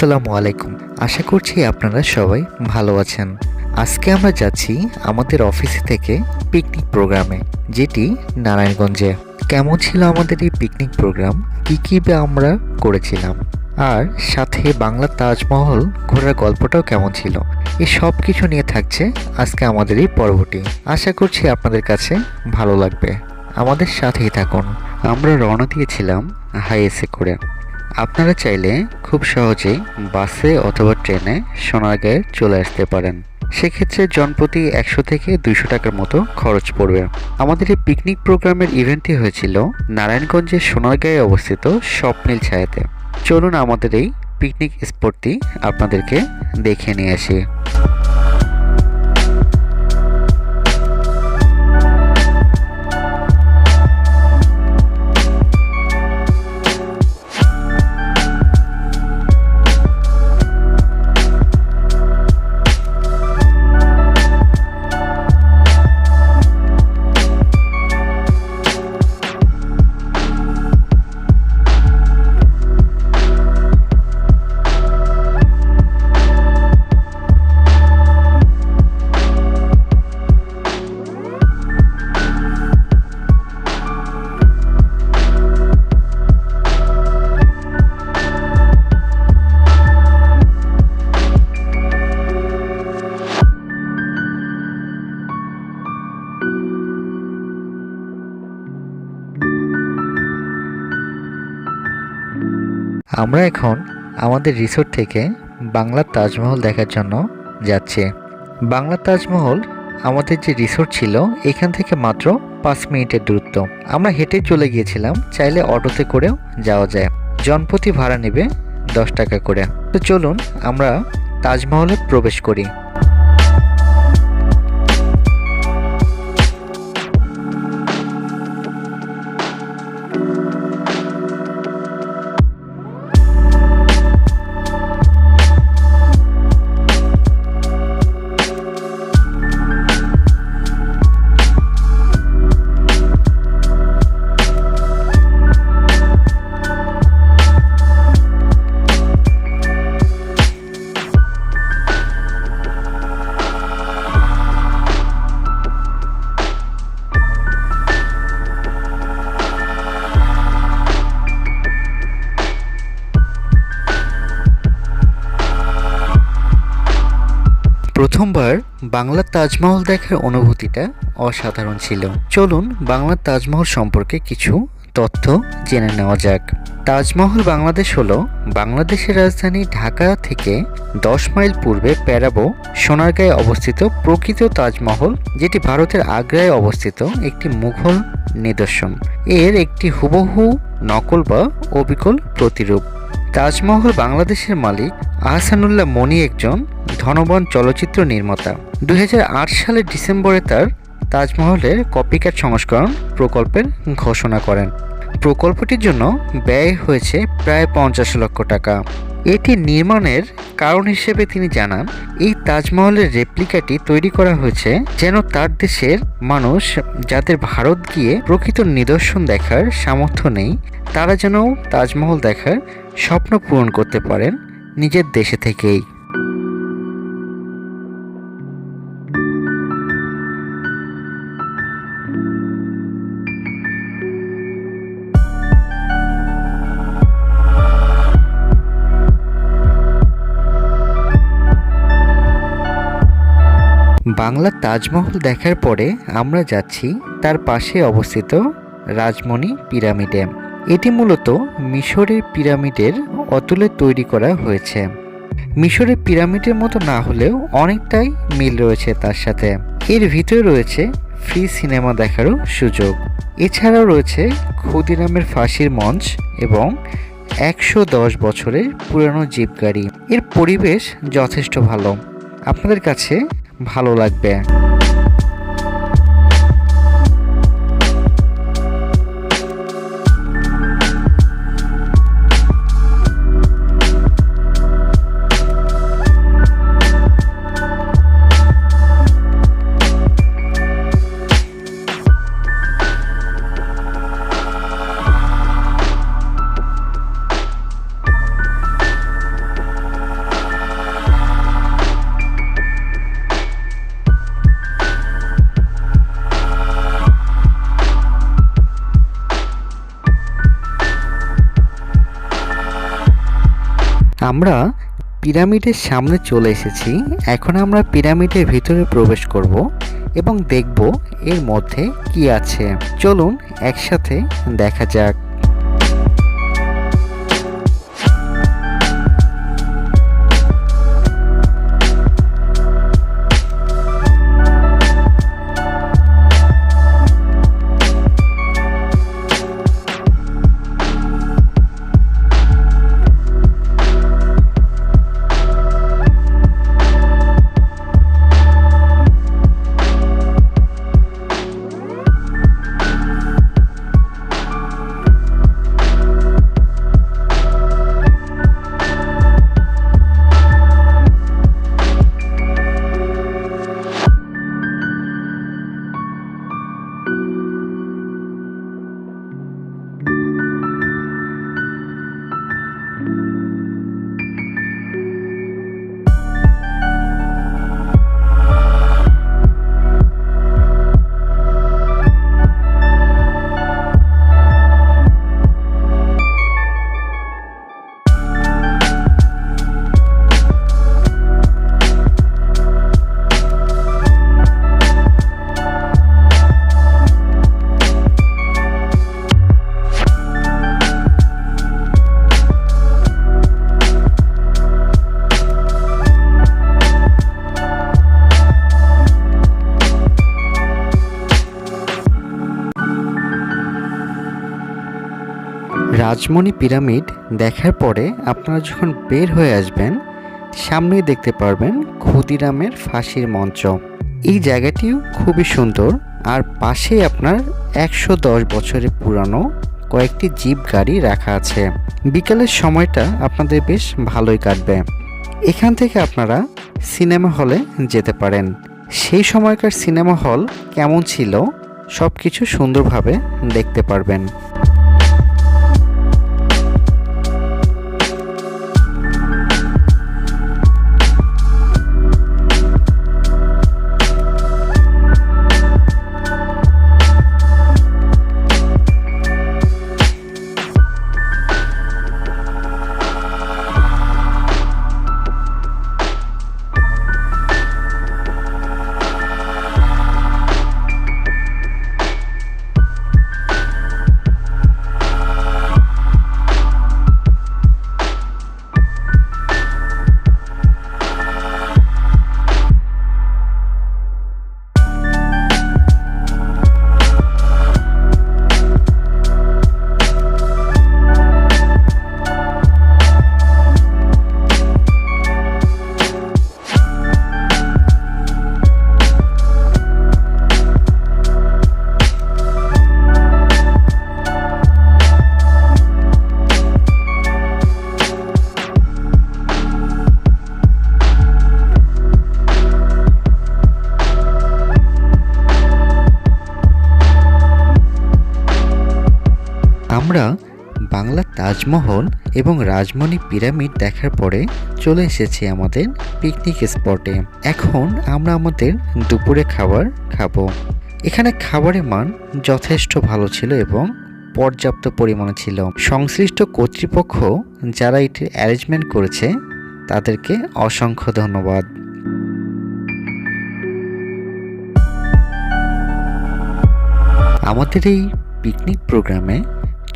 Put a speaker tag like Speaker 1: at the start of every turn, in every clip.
Speaker 1: আসসালামু আলাইকুম। আশা করছি আপনারা সবাই ভালো আছেন। আজকে আমরা যাচ্ছি আমাদের অফিস থেকে পিকনিক প্রোগ্রামে, যেটি নারায়ণগঞ্জে। কেমন ছিল আমাদের এই পিকনিক প্রোগ্রাম? কী কী আমরা করেছিলাম? আর সাথে বাংলা তাজমহল ঘোরার গল্পটাও কেমন ছিল? এই সব কিছু নিয়ে থাকছে আজকে আমাদের এই পর্বটি। আশা করছি আপনাদের কাছে ভালো লাগবে। আমাদের সাথেই থাকুন। আমরা রওনা দিয়েছিলাম হাইএসে করে। আপনারা চাইলে খুব সহজেই বাসে অথবা ট্রেনে সোনারগাঁয়ে চলে আসতে পারেন। সেক্ষেত্রে জনপ্রতি একশো থেকে দুইশো টাকার মতো খরচ পড়বে। আমাদের এই পিকনিক প্রোগ্রামের ইভেন্টটি হয়েছিল নারায়ণগঞ্জের সোনারগাঁয়ে অবস্থিত স্বপ্নীল ছায়াতে। চলুন আমাদের এই পিকনিক স্পটটি আপনাদেরকে দেখে নিয়ে আসি। আমরা এখন আমাদের রিসোর্ট থেকে বাংলার তাজমহল দেখার জন্য যাচ্ছি। বাংলা তাজমহল আমাদের যে রিসোর্ট ছিল, এখান থেকে মাত্র পাঁচ মিনিটের দূরত্ব। আমরা হেঁটে চলে গিয়েছিলাম, চাইলে অটোতে করেও যাওয়া যায়। জনপ্রতি ভাড়া নেবে দশ টাকা করে। তো চলুন আমরা তাজমহলে প্রবেশ করি। প্রথমবার বাংলার তাজমহল দেখার অনুভূতিটা অসাধারণ ছিল। চলুন বাংলার তাজমহল সম্পর্কে কিছু তথ্য জেনে নেওয়া যাক। তাজমহল বাংলাদেশ হলো বাংলাদেশের রাজধানী ঢাকা থেকে দশ মাইল পূর্বে প্যারাবো, সোনারগাঁয়ে অবস্থিত প্রকৃত তাজমহল, যেটি ভারতের আগ্রায় অবস্থিত একটি মুঘল নিদর্শন। এর একটি হুবহু নকল বা অবিকল প্রতিরূপ। তাজমহল বাংলাদেশের মালিক আহসানুল্লাহ মনি একজন ধনবান চলচ্চিত্র নির্মাতা। দু হাজার আট সালের ডিসেম্বরে তার তাজমহলের কপিক্যাট সংস্করণ প্রকল্পের ঘোষণা করেন। প্রকল্পটির জন্য ব্যয় হয়েছে প্রায় পঞ্চাশ লক্ষ টাকা। এটি নির্মাণের কারণ হিসেবে তিনি জানান, এই তাজমহলের রেপ্লিকাটি তৈরি করা হয়েছে যেন তার দেশের মানুষ যাদের ভারত গিয়ে প্রকৃত নিদর্শন দেখার সামর্থ্য নেই, তারা যেন তাজমহল দেখার স্বপ্ন পূরণ করতে পারেন নিজের দেশে থেকেই। বাংলার তাজমহল দেখার পরে আমরা যাচ্ছি তার পাশে অবস্থিত রাজমণি পিরামিডে। এটি মূলত মিশরের পিরামিডের অতুলে তৈরি করা হয়েছে। মিশরের পিরামিডের মতো না হলেও অনেকটাই মিল রয়েছে তার সাথে। এর ভিতরে রয়েছে ফ্রি সিনেমা দেখারও সুযোগ। এছাড়াও রয়েছে ক্ষুদিরামের ফাঁসির মঞ্চ এবং একশো দশ বছরের পুরানো জিপ গাড়ি। এর পরিবেশ যথেষ্ট ভালো। আপনাদের কাছে ভালো লাগবে। আমরা পিরামিডের সামনে চলে এসেছি। এখন আমরা পিরামিডের ভিতরে প্রবেশ করব এবং দেখব এর মধ্যে কি আছে। চলুন একসাথে দেখা যাক। রাজমণি পিরামিড দেখার পরে আপনারা যখন বের হয়ে আসবেন, সামনেই দেখতে পারবেন ক্ষুদিরামের ফাঁসির মঞ্চ। এই জায়গাটিও খুবই সুন্দর। আর পাশেই আপনার একশো দশ বছরের পুরানো কয়েকটি জিপ গাড়ি রাখা আছে। বিকালের সময়টা আপনাদের বেশ ভালোই কাটবে। এখান থেকে আপনারা সিনেমা হলে যেতে পারেন। সেই সময়কার সিনেমা হল কেমন ছিল সব কিছু সুন্দরভাবে দেখতে পারবেন। বাংলার তাজমহল এবং রাজমণি পিরামিড দেখার পরে চলে এসেছি আমাদের পিকনিক স্পটে এখন আমরা আমাদের দুপুরে খাবার খাব। এখানে খাবারের মান যথেষ্ট ভালো ছিল এবং পর্যাপ্ত পরিমাণে ছিল। সংশ্লিষ্ট কর্তৃপক্ষ যারা এটির অ্যারেঞ্জমেন্ট করেছে, তাদেরকে অসংখ্য ধন্যবাদ। আমাদের এই পিকনিক প্রোগ্রামে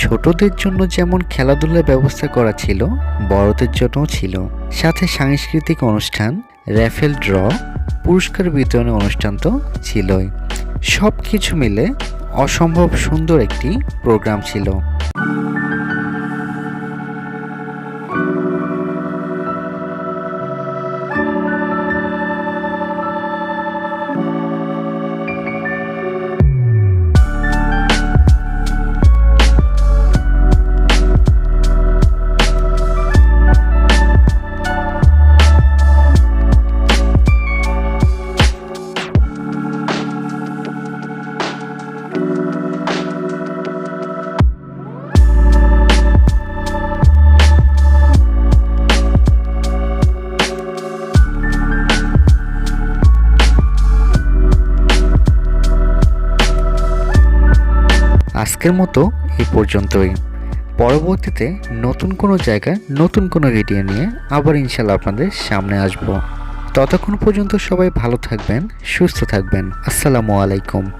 Speaker 1: ছোটদের জন্য যেমন খেলাধুলার ব্যবস্থা করা ছিল, বড়দের জন্যও ছিল। সাথে সাংস্কৃতিক অনুষ্ঠান র্যাফেল ড্র পুরস্কার বিতরণের অনুষ্ঠান তো ছিলই। সব কিছু মিলে অসম্ভব সুন্দর একটি প্রোগ্রাম ছিল। আজকের মতো এই পর্যন্তই। পরবর্তীতে নতুন কোনো জায়গায় নতুন কোনো ভিডিও নিয়ে আবার ইনশাল্লাহ আপনাদের সামনে আসব। ততক্ষণ পর্যন্ত সবাই ভালো থাকবেন, সুস্থ থাকবেন। আসসালামু আলাইকুম।